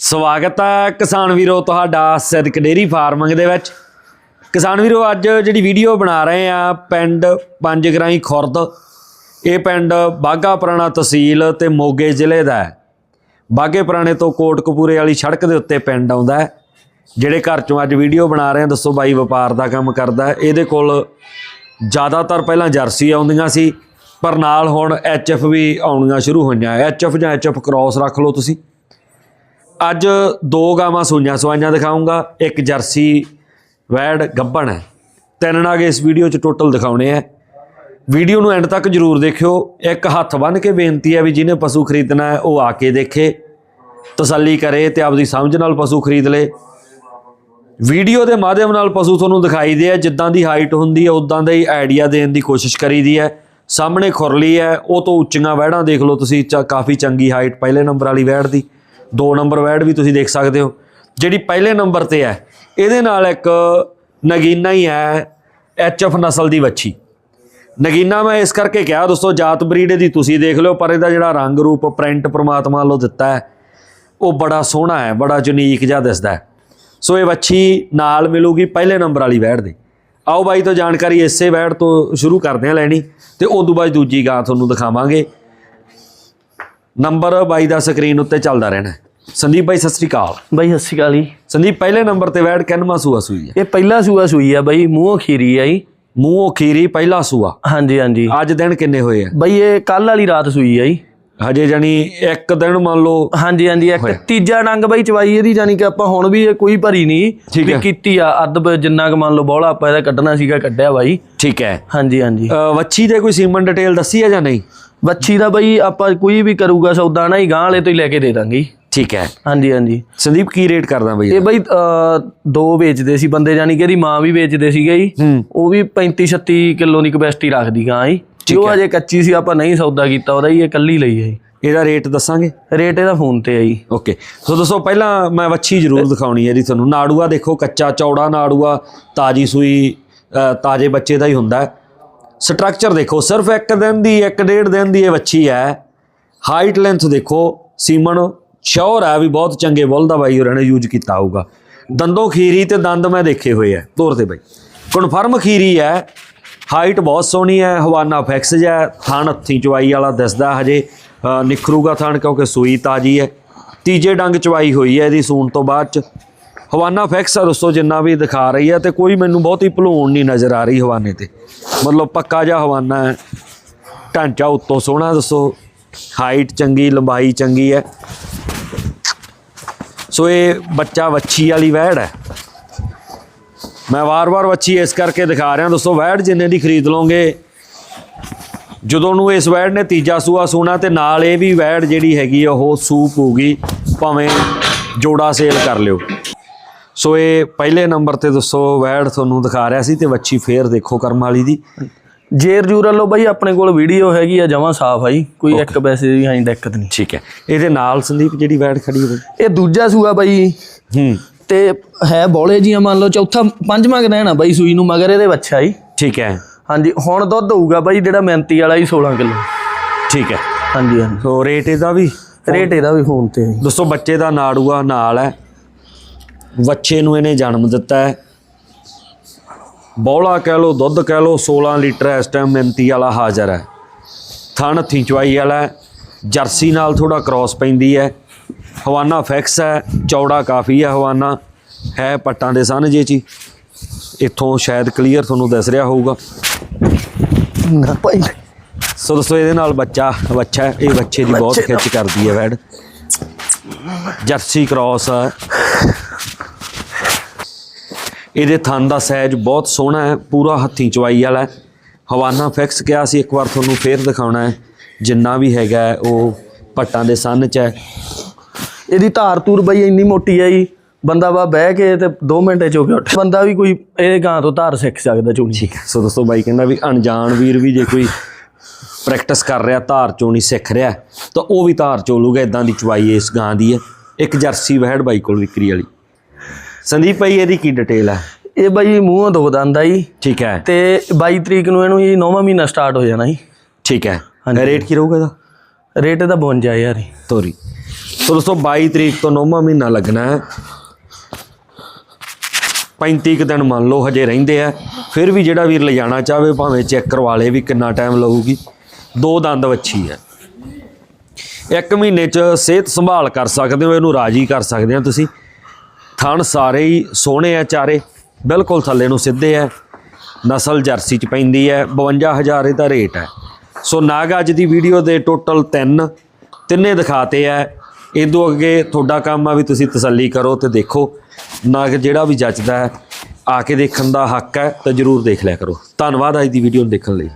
ਸਵਾਗਤ ਹੈ ਕਿਸਾਨ ਵੀਰੋ ਤੁਹਾਡਾ ਸਿਦਕ ਡੇਰੀ ਫਾਰਮਿੰਗ ਦੇ ਵਿੱਚ। ਕਿਸਾਨ ਵੀਰੋ, ਅੱਜ ਜਿਹੜੀ ਵੀਡੀਓ ਬਣਾ ਰਹੇ ਆ, ਪਿੰਡ ਪੰਜ ਗਰਾਈ ਖੁਰਦ। ਇਹ ਪਿੰਡ ਬਾਗਾ ਪੁਰਾਣਾ ਤਹਿਸੀਲ ਤੇ ਮੋਗੇ ਜ਼ਿਲ੍ਹੇ ਦਾ ਹੈ। ਬਾਗੇ ਪੁਰਾਣੇ ਤੋਂ ਕੋਟਕਪੂਰੇ ਵਾਲੀ ਸੜਕ ਦੇ ਉੱਤੇ ਪਿੰਡ ਆਉਂਦਾ ਹੈ। ਜਿਹੜੇ ਘਰ ਚੋਂ ਅੱਜ ਵੀਡੀਓ ਬਣਾ ਰਹੇ ਆ, ਦੱਸੋ ਬਾਈ ਵਪਾਰ ਦਾ ਕੰਮ ਕਰਦਾ ਇਹਦੇ ਕੋਲ ਜ਼ਿਆਦਾਤਰ ਪਹਿਲਾਂ ਜਰਸੀ ਆਉਂਦੀਆਂ ਸੀ, ਪਰ ਨਾਲ ਹੁਣ ਐਚਐਫ ਵੀ ਆਉਣੀਆਂ ਸ਼ੁਰੂ ਹੋਈਆਂ। ਐਚਐਫ ਜਾਂ ਐਚਐਫ ਕ੍ਰਾਸ ਰੱਖ ਲਓ ਤੁਸੀਂ। ਅੱਜ ਦੋ ਗਾਵਾਂ ਸੂਈਆਂ ਸਵਾਈਆਂ ਦਿਖਾਉਂਗਾ। ਇੱਕ ਜਰਸੀ ਵੈੜ ਗੱਬਣ ਹੈ। ਤਿੰਨ ਨਾਗ ਇਸ ਵੀਡੀਓ 'ਚ ਟੋਟਲ ਦਿਖਾਉਣੇ ਆ ਵੀਡੀਓ ਨੂੰ ਐਂਡ ਤੱਕ ਜਰੂਰ ਦੇਖਿਓ। ਇੱਕ ਹੱਥ ਬੰਨ ਕੇ ਬੇਨਤੀ ਹੈ ਵੀ ਜਿਹਨੇ ਪਸ਼ੂ ਖਰੀਦਣਾ ਹੈ, ਉਹ ਆ ਕੇ ਦੇਖੇ। ਤਸੱਲੀ ਕਰੇ ਤੇ ਆਪਦੀ ਸਮਝ ਨਾਲ ਪਸ਼ੂ ਖਰੀਦ ਲੇ। ਵੀਡੀਓ ਦੇ ਮਾਧਿਅਮ ਨਾਲ ਪਸ਼ੂ ਤੁਹਾਨੂੰ ਦਿਖਾਈ ਦੇ ਆ ਜਿੱਦਾਂ ਦੀ ਹਾਈਟ ਹੁੰਦੀ ਹੈ ਉਦਾਂ ਦਾ ਹੀ ਆਈਡੀਆ ਦੇਣ ਦੀ ਕੋਸ਼ਿਸ਼ ਕਰੀਦੀ ਹੈ। ਸਾਹਮਣੇ ਖੁਰਲੀ ਹੈ, ਉਹ ਤੋਂ ਉੱਚੀਆਂ ਵਹਿੜਾਂ ਦੇਖ ਲਓ ਤੁਸੀਂ। ਚ- ਕਾਫੀ ਚੰਗੀ ਹਾਈਟ, ਪਹਿਲੇ ਨੰਬਰ ਵਾਲੀ ਵਹਿੜ ਦੀ। ਦੋ ਨੰਬਰ ਵੈਡ ਵੀ ਤੁਸੀਂ ਦੇਖ ਸਕਦੇ ਹੋ, ਜਿਹੜੀ ਪਹਿਲੇ ਨੰਬਰ ਤੇ ਹੈ, ਇਹਦੇ ਨਾਲ ਇੱਕ ਨਗੀਨਾ ਹੀ ਹੈ ਐਚਐਫ ਨਸਲ ਦੀ ਵੱਛੀ। ਨਗੀਨਾ ਮੈਂ ਇਸ ਕਰਕੇ ਕਿਹਾ ਦੋਸਤੋ, ਜਾਤ ਬਰੀਡ ਦੀ ਤੁਸੀਂ ਦੇਖ ਲਿਓ, ਪਰ ਇਹਦਾ ਜਿਹੜਾ ਰੰਗ ਰੂਪ ਪ੍ਰਿੰਟ ਪ੍ਰਮਾਤਮਾ ਵੱਲੋਂ ਦਿੱਤਾ ਹੈ, ਉਹ ਬੜਾ ਸੋਹਣਾ ਹੈ, ਬੜਾ ਯੂਨੀਕ ਜਿਹਾ ਦਿਸਦਾ ਹੈ। ਸੋ ਇਹ ਵੱਛੀ ਨਾਲ ਮਿਲੂਗੀ ਪਹਿਲੇ ਨੰਬਰ ਵਾਲੀ ਵਹਿੜ ਦੇ। ਆਓ ਬਾਈ ਤੋਂ ਜਾਣਕਾਰੀ ਇਸੇ ਵਹਿੜ ਤੋਂ ਸ਼ੁਰੂ ਕਰਦੇ ਹਾਂ ਲੈਣੀ, ਤੇ ਉਸ ਤੋਂ ਬਾਅਦ ਦੂਜੀ ਗਾਂ ਤੁਹਾਨੂੰ ਦਿਖਾਵਾਂਗੇ। ਨੰਬਰ ਬਾਈ ਦਾ ਸਕਰੀਨ ਉੱਤੇ ਚੱਲਦਾ ਰਹਿਣਾ ਸੰਦੀਪ ਬਾਈ ਸਤਿ ਸ੍ਰੀ ਅਕਾਲ। ਬਾਈ ਸਤਿ ਸ਼੍ਰੀ ਅਕਾਲ ਜੀ। ਸੰਦੀਪ ਪਹਿਲੇ ਨੰਬਰ ਤੇ ਵਹਿੜ ਕਿੰਨਵਾਂ ਸੂਆ ਸੂਈ ਹੈ ਇਹ ਪਹਿਲਾ ਸੂਆ ਸੂਈ ਆ ਬਾਈ ਮੂੰਹੋਂ ਖੀਰੀ ਆ ਜੀ। ਮੂੰਹੋਂ ਖੀਰੀ ਪਹਿਲਾ ਸੂਆ। ਹਾਂਜੀ ਹਾਂਜੀ। ਅੱਜ ਦਿਨ ਕਿੰਨੇ ਹੋਏ ਆ? ਬਾਈ ਇਹ ਕੱਲ ਵਾਲੀ ਰਾਤ ਸੂਈ ਆ ਜੀ। ਹਜੇ ਜਾਨੀ ਇੱਕ ਦਿਨ ਮੰਨ ਲਓ ਹਾਂਜੀ ਹਾਂਜੀ ਇੱਕ ਤੀਜਾ ਡੰਗ ਬਾਈ ਚਵਾਈ ਇਹਦੀ ਜਾਨੀ ਕਿ ਆਪਾਂ ਹੁਣ ਵੀ ਕੋਈ ਭਰੀ ਨਹੀਂ ਵੀ ਹੈ। ਕੀਤੀ ਆ। ਅੱਧ ਜਿੰਨਾ ਕੁ ਮੰਨ ਲਓ ਬੋਲਾ ਆਪਾਂ ਇਹਦਾ ਕੱਢਣਾ ਸੀਗਾ ਕੱਢਿਆ ਬਾਈ। ਠੀਕ ਹੈ। ਹਾਂਜੀ ਹਾਂਜੀ। ਵੱਛੀ ਦੇ ਕੋਈ ਸੀਮਨ ਡਿਟੇਲ ਦੱਸੀ ਹੈ ਜਾਂ ਨਹੀਂ? ਵੱਛੀ ਦਾ ਬਾਈ ਆਪਾਂ ਕੋਈ ਵੀ ਕਰੂਗਾ ਸੌਦਾ ਨਾ ਹੀ ਗਾਂ ਵਾਲੇ ਤੋਂ ਹੀ ਲੈ ਕੇ ਦੇ ਦਾਂਗੇ। ਠੀਕ ਹੈ। ਹਾਂਜੀ ਹਾਂਜੀ। ਸੰਦੀਪ ਕੀ ਰੇਟ ਕਰਦਾ ਬਈ? ਇਹ ਬਾਈ ਦੋ ਵੇਚਦੇ ਸੀ ਬੰਦੇ ਜਾਨੀ ਕਿ ਇਹਦੀ ਮਾਂ ਵੀ ਵੇਚਦੇ ਸੀਗੇ ਜੀ। ਉਹ ਵੀ 35 36 ਕਿਲੋ ਦੀ ਕਪੈਸਿਟੀ ਰੱਖਦੀ ਗਾਂ ਜੀ। ਜੋ ਅਜੇ ਕੱਚੀ ਸੀ ਆਪਾਂ ਨਹੀਂ ਸੌਦਾ ਕੀਤਾ ਉਹਦਾ ਹੀ ਇਹ ਕੱਲੀ ਲਈ ਹੈ ਜੀ। ਇਹਦਾ ਰੇਟ ਦੱਸਾਂਗੇ? ਰੇਟ ਇਹਦਾ ਫੋਨ ਤੇ ਹੈ ਜੀ। ਓਕੇ ਸੋ ਦੋਸਤੋ ਪਹਿਲਾਂ ਮੈਂ ਵੱਛੀ ਜ਼ਰੂਰ ਦਿਖਾਉਣੀ ਹੈ ਜੀ ਤੁਹਾਨੂੰ। ਨਾੜੂਆ ਦੇਖੋ ਕੱਚਾ ਚੌੜਾ ਨਾੜੂਆ ਤਾਜੀ ਸੂਈ ਤਾਜੇ ਬੱਚੇ ਦਾ ਹੀ ਹੁੰਦਾ। ਸਟਰਕਚਰ ਦੇਖੋ ਸਿਰਫ ਇੱਕ ਦਿਨ ਦੀ ਇੱਕ ਡੇਢ ਦਿਨ ਦੀ ਇਹ ਵੱਛੀ ਹੈ। ਹਾਈਟ ਲੈਂਥ ਦੇਖੋ ਸੀਮਨ ਸ਼ੋਰ ਹੈ ਵੀ ਬਹੁਤ ਚੰਗੇ ਬੁੱਲ ਦਾ ਬਾਈ ਹੋਰਾਂ ਨੇ ਯੂਜ਼ ਕੀਤਾ ਹੋਊਗਾ। ਦੰਦੋਂ ਖੀਰੀ ਤੇ ਦੰਦ ਮੈਂ ਦੇਖੇ ਹੋਏ ਆ ਤੋਰ ਤੇ ਬਾਈ। ਕਨਫਰਮ ਖੀਰੀ ਹੈ ਹਾਈਟ ਬਹੁਤ ਸੋਹਣੀ ਹੈ ਹਵਾਨਾ ਫਿਕਸ ਹੈ ਥਣ ਹੱਥੀ ਚਵਾਈ ਵਾਲਾ ਦਿਸਦਾ ਹਜੇ ਅ, ਨਿਖਰੂਗਾ ਥਣ ਕਿਉਂਕਿ ਸੂਈ ਤਾਜੀ ਹੈ ਤੀਜੇ ਡੰਗ ਚਵਾਈ ਹੋਈ ਹੈ ਇਹਦੀ ਸੂਣ ਤੋਂ ਬਾਅਦ ਚ। ਹਵਾਨਾ ਫਿਕਸ ਆ ਦੋਸਤੋ ਜਿੰਨਾ ਵੀ ਦਿਖਾ ਰਹੀ ਹੈ ਤੇ ਕੋਈ ਮੈਨੂੰ ਬਹੁਤੀ ਭਲੂਣ ਨਹੀਂ ਨਜ਼ਰ ਆ ਰਹੀ ਹਵਾਨੇ ਤੇ। ਮਤਲਬ ਪੱਕਾ ਜਿਹਾ ਹਵਾਨਾ ਹੈ। ਢਾਂਚਾ ਉੱਤੋਂ ਸੋਹਣਾ ਦੱਸੋ ਹਾਈਟ ਚੰਗੀ, ਲੰਬਾਈ ਚੰਗੀ ਹੈ। ਸੋ ਇਹ ਬੱਚਾ ਵੱਛੀ ਵਾਲੀ ਵਹਿੜ ਹੈ। ਮੈਂ ਵਾਰ-ਵਾਰ ਵੱਛੀ ਇਸ ਕਰਕੇ ਦਿਖਾ ਰਿਹਾ। ਦੋਸਤੋ ਵਹਿੜ ਜਿੰਨੇ ਦੀ ਖਰੀਦ ਲਓਗੇ, ਜਦੋਂ ਨੂੰ ਇਸ ਵੈੜ ਨੇ ਤੀਜਾ ਸੂਆ ਸੂਣਾ ਤੇ ਨਾਲ ਇਹ ਵੀ ਵੈੜ ਜਿਹੜੀ ਹੈਗੀ ਆ, ਉਹ ਸੂਪ ਹੋਊਗੀ ਭਾਵੇਂ ਜੋੜਾ ਸੇਲ ਕਰ ਲਿਓ। ਸੋ ਇਹ ਪਹਿਲੇ ਨੰਬਰ ਤੇ ਦੱਸੋ ਵੈੜ ਤੁਹਾਨੂੰ ਦਿਖਾ ਰਿਹਾ ਸੀ ਤੇ ਵੱਛੀ ਫੇਰ ਦੇਖੋ ਕਰਮ ਵਾਲੀ ਦੀ। ਜੇਰ ਜੂਰ ਵੱਲੋਂ ਬਾਈ ਆਪਣੇ ਕੋਲ ਵੀਡੀਓ ਹੈਗੀ ਆ ਜਮਾਂ ਸਾਫ਼ ਆਈ ਕੋਈ ਇੱਕ ਪੈਸੇ ਦੀ ਹਾਂ ਦਿੱਕਤ ਨਹੀਂ। ਠੀਕ ਹੈ। ਇਹਦੇ ਨਾਲ ਸੰਦੀਪ ਜਿਹੜੀ ਵੈੜ ਖੜੀ ਹੋਵੇ ਇਹ ਦੂਜਾ ਸੂਆ ਬਾਈ। ਹੂੰ। ਤੇ ਹੈ ਬੋਲੇ ਜੀਆਂ ਮੰਨ ਲਓ ਚੌਥਾ ਪੰਜਵਾਂ ਕੁ ਦੇਣਾ ਬਾਈ ਸੂਈ ਨੂੰ ਮਗਰ ਇਹਦੇ ਬੱਚਾ ਹੀ ਠੀਕ ਹੈ। ਹਾਂਜੀ ਹੁਣ ਦੁੱਧ ਹੋਊਗਾ ਬਾਈ ਜਿਹੜਾ ਮਿਹਨਤੀ ਵਾਲਾ ਹੀ 16 ਕਿਲੋ। ਠੀਕ ਹੈ। ਹਾਂਜੀ ਹਾਂਜੀ। ਸੋ ਰੇਟ ਇਹਦਾ ਵੀ? ਰੇਟ ਇਹਦਾ ਵੀ ਫੋਨ ਤੇ ਜੀ। ਦੋਸਤੋ ਬੱਚੇ ਦਾ ਨਾੜੂਆ ਨਾਲ ਹੈ। ਬੱਚੇ ਨੂੰ ਇਹਨੇ ਜਨਮ ਦਿੱਤਾ ਹੈ। ਬੌਲਾ ਕਹਿ ਲੋ ਦੁੱਧ ਕਹਿ ਲੋ 16 ਲੀਟਰ ਇਸ ਟਾਈਮ ਮਿੰਤੀ ਵਾਲਾ ਹਾਜ਼ਰ ਹੈ। ਥਣ ਹੱਥੀਂ ਚਵਾਈ ਵਾਲਾ। ਜਰਸੀ ਨਾਲ ਥੋੜਾ ਕ੍ਰਾਸ ਪੈਂਦੀ ਹੈ। ਹਵਾਨਾ ਫਿਕਸ ਹੈ ਚੌੜਾ ਕਾਫੀ ਹੈ ਹਵਾਨਾ ਹੈ ਪੱਟਾਂ ਦੇ ਸਨ ਜੇ ਚੀ ਇੱਥੋਂ ਸ਼ਾਇਦ ਕਲੀਅਰ ਤੁਹਾਨੂੰ ਦਿਸ ਰਿਹਾ ਹੋਊਗਾ। ਨਾ ਭਾਈ। ਸੋ ਦੋਸਤੋ ਇਹਦੇ ਨਾਲ ਬੱਚਾ ਬੱਚਾ। ਇਹ ਬੱਚੇ ਦੀ ਬਹੁਤ ਖਿੱਚ ਕਰਦੀ ਹੈ ਵੈੜ। ਜਰਸੀ ਕ੍ਰਾਸ ਹੈ। ਇਹਦੇ ਥਣ ਦਾ ਸਾਈਜ਼ ਬਹੁਤ ਸੋਹਣਾ ਹੈ ਪੂਰਾ ਹੱਥੀਂ ਚਵਾਈ ਵਾਲਾ ਹੈ। ਹਵਾਨਾ ਫਿਕਸ ਕਿਹਾ ਸੀ ਇੱਕ ਵਾਰ ਤੁਹਾਨੂੰ ਫੇਰ ਦਿਖਾਉਣਾ ਹੈ। ਜਿੰਨਾ ਵੀ ਹੈਗਾ ਹੈ, ਉਹ ਪੱਟਾਂ ਦੇ ਸੰਨ ਚ ਹੈ। ਇਹਦੀ ਧਾਰ ਤੂਰ ਬਾਈ ਇੰਨੀ ਮੋਟੀ ਆ ਜੀ। ਬੰਦਾ ਵਾ ਬਹਿ ਕੇ ਤੇ 2 ਮਿੰਟ ਚ ਹੋ ਕੇ ਉੱਠ। ਬੰਦਾ ਵੀ ਕੋਈ ਇਹ ਗਾਂ ਤੋਂ ਧਾਰ ਸਿੱਖ ਸਕਦਾ ਚੋਣੀ। ਠੀਕ ਹੈ। ਸੋ ਦੋਸਤੋ ਬਾਈ ਕਹਿੰਦਾ ਵੀ ਅਣਜਾਣ ਵੀਰ ਵੀ ਜੇ ਕੋਈ ਪ੍ਰੈਕਟਿਸ ਕਰ ਰਿਹਾ ਧਾਰ ਚੋਣੀ ਸਿੱਖ ਰਿਹਾ ਤਾਂ ਉਹ ਵੀ ਧਾਰ ਚੋਲੂਗਾ ਇਦਾਂ ਦੀ ਚਵਾਈ ਇਸ ਗਾਂ ਦੀ ਹੈ। ਇੱਕ ਜਰਸੀ ਵਹਿੜ ਬਾਈ ਕੋਲ ਵਿਕਰੀ ਵਾਲੀ। ਸੰਦੀਪ ਭਾਈ ਇਹਦੀ ਕੀ ਡਿਟੇਲ ਹੈ ਇਹ ਬਾਈ ਮੂੰਹੋਂ ਦੋ ਦੰਦ ਜੀ। ਠੀਕ ਹੈ। ਤੇ 22 ਤਰੀਕ ਨੂੰ ਇਹਨੂੰ ਜੀ 9ਵਾਂ ਮਹੀਨਾ ਸਟਾਰਟ ਹੋ ਜਾਣਾ ਜੀ। ਠੀਕ ਹੈ। ਰੇਟ ਕੀ ਰਹੂਗਾ ਇਹਦਾ? ਰੇਟ ਇਹਦਾ 52 ਯਾਰ ਜੀ। ਤੋਰੀ। ਸੋ ਦੋਸਤੋ 22 ਤਰੀਕ ਤੋਂ ਨੌਵਾਂ ਮਹੀਨਾ ਲੱਗਣਾ ਹੈ। 35 ਕੁ ਦਿਨ ਮੰਨ ਲਓ ਹਜੇ ਰਹਿੰਦੇ ਆ। ਫਿਰ ਵੀ ਜਿਹੜਾ ਵੀਰ ਲਿਜਾਣਾ ਚਾਹਵੇ ਭਾਵੇਂ ਚੈੱਕ ਕਰਵਾ ਲੇ ਵੀ ਕਿੰਨਾ ਟਾਈਮ ਲਊਗੀ। ਦੋ ਦੰਦ ਵੱਛੀ ਹੈ। ਇੱਕ ਮਹੀਨੇ ਚ ਸਿਹਤ ਸੰਭਾਲ ਕਰ ਸਕਦੇ ਹੋ ਇਹਨੂੰ ਰਾਜੀ ਕਰ ਸਕਦੇ ਆ ਤੁਸੀਂ। ਥਣ ਸਾਰੇ ਹੀ ਸੋਹਣੇ ਆ ਚਾਰੇ, ਬਿਲਕੁਲ ਥੱਲੇ ਨੂੰ ਸਿੱਧੇ ਆ। ਨਸਲ ਜਰਸੀ ਚ ਪੈਂਦੀ ਹੈ 52000 ਇਹਦਾ ਰੇਟ ਹੈ। ਸੋ ਨਾਗ ਅੱਜ ਦੀ ਵੀਡੀਓ ਦੇ ਟੋਟਲ 3 ਤਿੰਨੇ ਦਿਖਾਤੇ ਆ। ਇਦੋਂ ਅੱਗੇ ਤੁਹਾਡਾ ਕੰਮ ਆ ਵੀ ਤੁਸੀਂ ਤਸੱਲੀ ਕਰੋ ਤੇ ਦੇਖੋ, ਨਾਗ ਜਿਹੜਾ ਵੀ ਜੱਜਦਾ ਹੈ, ਆ ਕੇ ਦੇਖਣ ਦਾ ਹੱਕ ਹੈ ਤਾਂ ਜਰੂਰ ਦੇਖ ਲਿਆ ਕਰੋ। ਧੰਨਵਾਦ ਅੱਜ ਦੀ ਵੀਡੀਓ ਨੂੰ ਦੇਖਣ ਲਈ।